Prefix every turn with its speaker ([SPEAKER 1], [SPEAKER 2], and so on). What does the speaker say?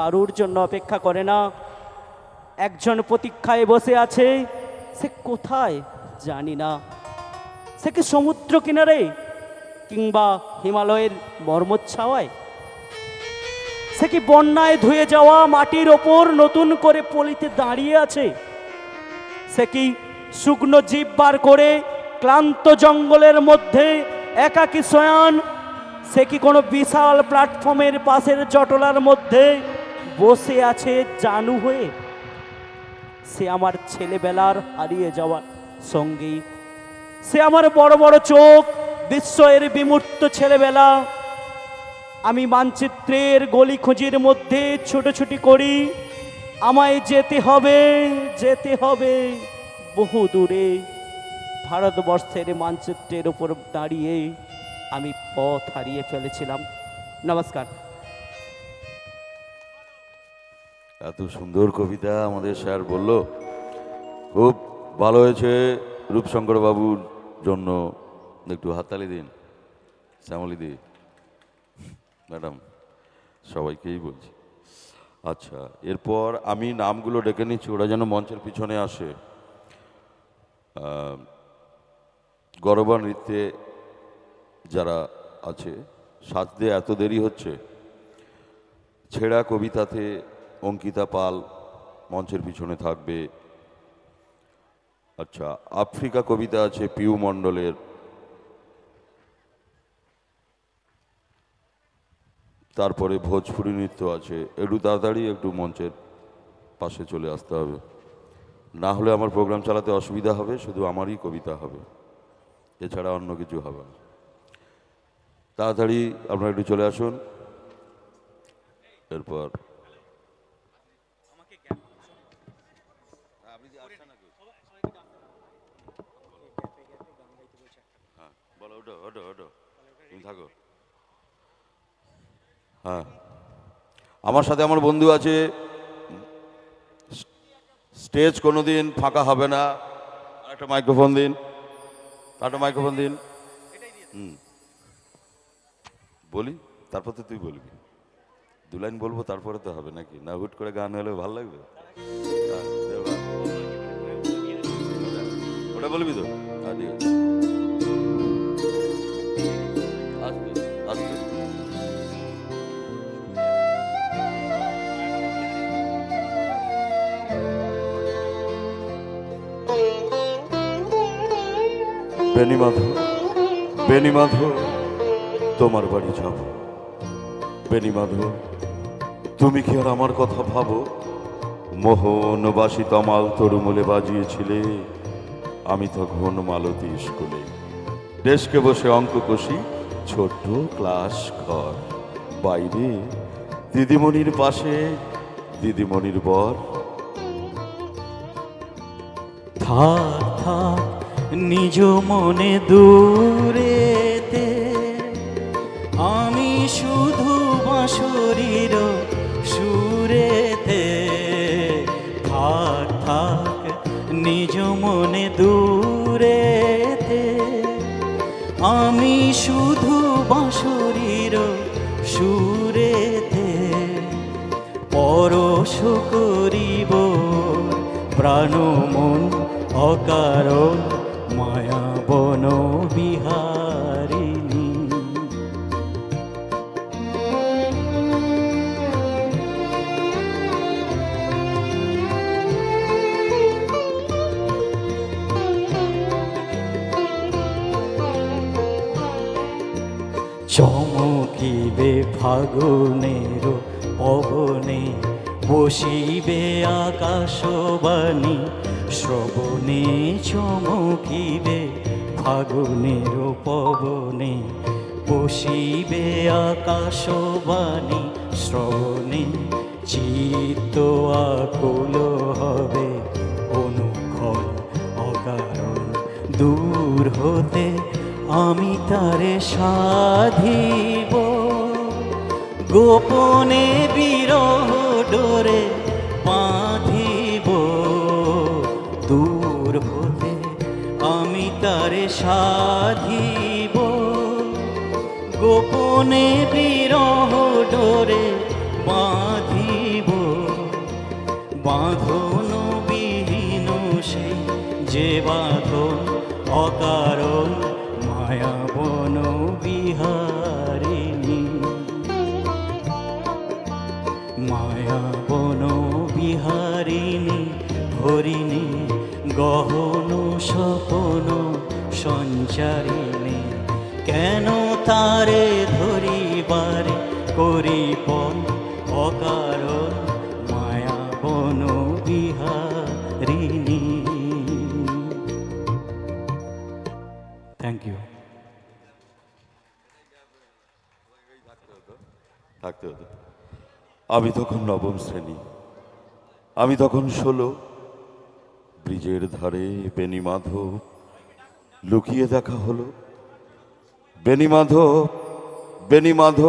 [SPEAKER 1] কারুর জন্য অপেক্ষা করে না। একজন প্রতীক্ষায় বসে আছে, সে কোথায় জানি না। সে কি সমুদ্র কিনারে কিংবা হিমালয়ের মর্মচ্ছাওয়ায়? সে কি বন্যায় ধুয়ে যাওয়া মাটির ওপর নতুন করে পলিতে দাঁড়িয়ে আছে? সে কি শুকনো জীব বার করে ক্লান্ত জঙ্গলের মধ্যে একাকী শয়ান? সে কি কোনো বিশাল প্ল্যাটফর্মের পাশের জটলার মধ্যে বসে আছে জানু হয়ে। সে আমার ছেলেবেলার হারিয়ে যাওয়ার সঙ্গী। সে আমার বড় বড় চোখ, বিস্ময়ের বিমূর্ত ছেলেবেলা। আমি মানচিত্রের গলি খুঁজির মধ্যে ছোটাছুটি করি। আমায় যেতে হবে যেতে হবে বহু দূরে। ভারতবর্ষের মানচিত্রের উপর দাঁড়িয়ে আমি পথ হারিয়ে ফেলেছিলাম। নমস্কার।
[SPEAKER 2] এত সুন্দর কবিতা আমাদের স্যার বলল। খুব ভালো হয়েছে রূপশঙ্কর বাবুর জন্য। একটু হাততালি দিন, শ্যামলি দি। ম্যাডাম, সবাইকেই বলছি। আচ্ছা এরপর আমি নামগুলো ডেকে নিচ্ছি, ওরা যেন মঞ্চের পিছনে আসে। গরবা নৃত্যে যারা আছে, সাজতে এত দেরি হচ্ছে। ছেঁড়া কবিতাতে অঙ্কিতা পাল মঞ্চের পিছনে থাকবে। আচ্ছা আফ্রিকা কবিতা আছে পিউ মণ্ডলের। তারপরে ভোজপুরি নৃত্য আছে। একটু তাড়াতাড়ি একটু মঞ্চের পাশে চলে আসতে হবে। না হলে আমার প্রোগ্রাম চালাতে অসুবিধা হবে, শুধু আমারই কবিতা হবে। এছাড়া অন্য কিছু হবে না। তাড়াতাড়ি আপনারা একটু চলে আসুন। এরপর হ্যাঁ হ্যাঁ আমার সাথে আমার বন্ধু আছে। স্টেজ কোনোদিন ফাঁকা হবে না। একটা মাইক্রোফোন দিন। একটা মাইক্রোফোন দিন। হুম। বলি? তারপর তো তুই বলবি। দু লাইন বলব, তারপরে তো হবে নাকি? না, হুট করে গান হলে ভালো লাগবে? ওটা- বলবি তো? হ্যাঁ ঠিক তোমার বাড়ি যাব। বেনিমাধব তুমি কি আর আমার কথা ভাবো? মোহনবাসী তমাল তরুমূলে বাজিয়েছিলে। আমি তখন মালতী স্কুলে। ডেস্কে বসে অঙ্ক কষি, ছোট্ট ক্লাস ঘর। বাইরে দিদিমণির পাশে, দিদিমণির বর।
[SPEAKER 3] থাক নিজ মনে দূরেতে নিজ মনে দূরেতে আমি শুধু বাঁশুরির সুরেতে। পরশ করিব প্রাণ মন অকারণ চমকিবে ফাগুনের পবনে, বসিবে আকাশবাণী, শ্রবণে চমকিবে ফাগুনের পবনে, বসিবে আকাশবাণী, শ্রবণে চিত্ত আকুল হবে, অনুক্ষণ অকারণ দূর হতে আমি তারে সাধিব। গোপনে বিরহ ডোরে বাঁধিব। দূর হতে আমি তারে সাধিব। গোপনে বিরহ ডোরে বাঁধিব। বাঁধন বিহীন সেই যে বাঁধন অকারণ মায়া বন বিহারিণী। মায়া বন বিহারিণী, হরিণী, গহন স্বপন সঞ্চারিণী, কেন তারে ধরিবারে করিপন অকারণ
[SPEAKER 2] আমি তখন নবম শ্রেণি। আমি তখন ষোলো। ব্রিজের ধারে বেনিমাধব লুকিয়ে দেখা হলো। বেনিমাধব বেনিমাধব